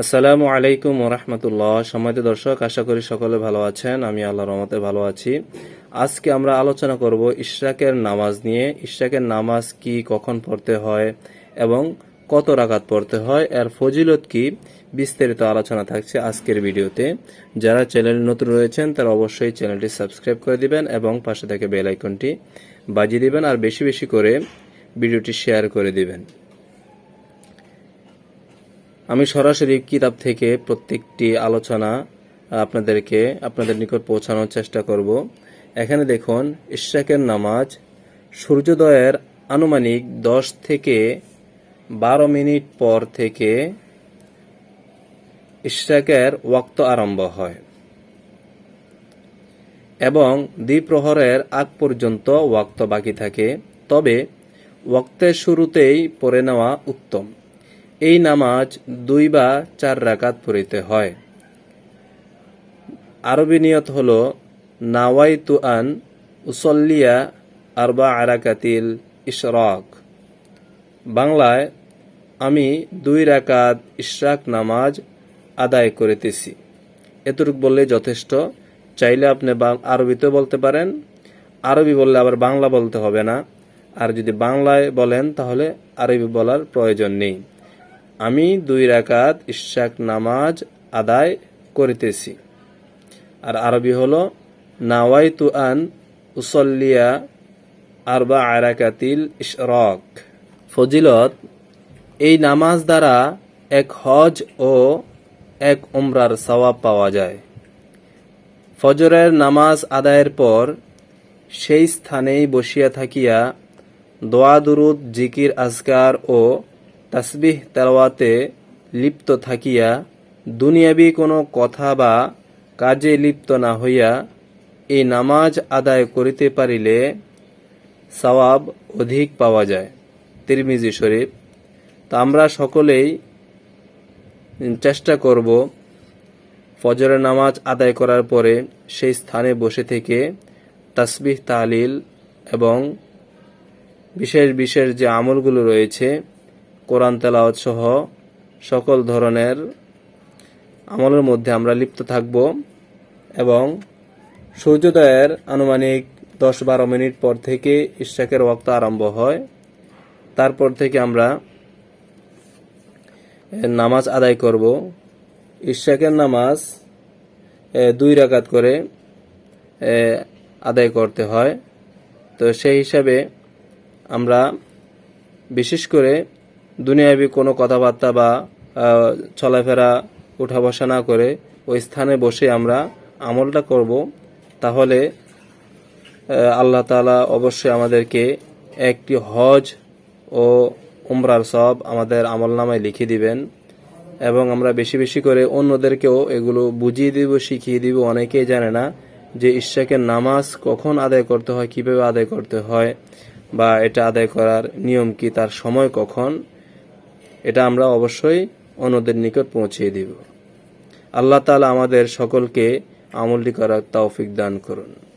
আসসালামু আলাইকুম ওরহমতুল্লাহ সম্মানিত দর্শক, আশা করি সকলে ভালো আছেন। আমি আল্লাহ রহমতে ভালো আছি। আজকে আমরা আলোচনা করব ইশরাকের নামাজ নিয়ে। ইশরাকের নামাজ কি, কখন পড়তে হয় এবং কত রাকাত পড়তে হয়, এর ফজিলত কি, বিস্তারিত আলোচনা থাকছে আজকের ভিডিওতে। যারা চ্যানেল নতুন রয়েছেন, তারা অবশ্যই চ্যানেলটি সাবস্ক্রাইব করে দিবেন এবং পাশে থেকে বেল আইকনটি বাজিয়ে দিবেন, আর বেশি বেশি করে ভিডিওটি শেয়ার করে দিবেন। আমি সরাসরি কিতাব থেকে প্রত্যেকটি আলোচনা আপনাদেরকে, আপনাদের নিকট পৌঁছানোর চেষ্টা করব। এখানে দেখুন, ইশরাকের নামাজ সূর্যোদয়ের আনুমানিক দশ থেকে বারো মিনিট পর থেকে ইশরাকের ওয়াক্ত আরম্ভ হয় এবং দ্বিপ্রহরের আগ পর্যন্ত ওয়াক্ত বাকি থাকে। তবে ওয়াক্তের শুরুতেই পড়ে নেওয়া উত্তম। এই নামাজ দুই বা চার রাকাত পড়িতে হয়। আরবি নিয়ত হল নাওয়াই তুয়ান উসল্লিয়া আরবা আরাকাতিল ইশরাক। বাংলায়, আমি দুই রাকাত ইশরাক নামাজ আদায় করিতেছি। এতটুক বললে যথেষ্ট। চাইলে আপনি আরবিতেও বলতে পারেন, আরবি বললে আবার বাংলা বলতে হবে না। আর যদি বাংলায় বলেন, তাহলে আরবি বলার প্রয়োজন নেই। আমি দুই রাকাত ইশাক নামাজ আদায় করিতেছি। আর আরবি হলো, নাওয়াইতু আন উসল্লিয়া আরবা আরাকাতিল ইশরক। ফজিলত, এই নামাজ দ্বারা এক হজ ও এক উমরার সওয়াব পাওয়া যায়। ফজরের নামাজ আদায়ের পর সেই স্থানেই বসিয়া থাকিয়া দোয়া, দুরুদ, জিকির, আজকার ও তাসবিহ তেলাওয়াতে লিপ্ত থাকিয়া দুনিয়াবি কোনো কথা বা কাজে লিপ্ত না হইয়া এই নামাজ আদায় করিতে পারিলে সওয়াব অধিক পাওয়া যায়। তিরমিজি শরীফ। তা আমরা সকলেই চেষ্টা করব ফজরের নামাজ আদায় করার পরে সেই স্থানে বসে থেকে তাসবিহ তালিল এবং বিশেষ বিশেষ যে আমলগুলো রয়েছে কোরআন তেলাওয়াত সহ সকল ধরনের আমলের মধ্যে আমরা লিপ্ত থাকব এবং সূর্যোদয়ের আনুমানিক দশ বারো মিনিট পর থেকে ইশাকের ওয়াক্ত আরম্ভ হয়। তারপর থেকে আমরা নামাজ আদায় করব। ইশাকের নামাজ দুই রাকাত করে আদায় করতে হয়। তো সেই হিসাবে আমরা বিশেষ করে দুনিয়াবি কোনো কথাবার্তা বা চলাফেরা উঠা বসা না করে ওই স্থানে বসে আমরা আমলটা করব, তাহলে আল্লাহ তাআলা অবশ্যই আমাদেরকে একটি হজ ও উমরার সব আমাদের আমল নামায় লিখে দিবেন এবং আমরা বেশি বেশি করে অন্যদেরকেও এগুলো বুঝিয়ে দিব, শিখিয়ে দিব। অনেকেই জানে না যে ইশাকের নামাজ কখন আদায় করতে হয়, কীভাবে আদায় করতে হয় বা এটা আদায় করার নিয়ম কি, তার সময় কখন এটা আমরা অবশ্যই অন্যদের নিকট পৌঁছিয়ে দিব। আল্লাহ তালা আমাদের সকলকে আমলটি করার তৌফিক দান করুন।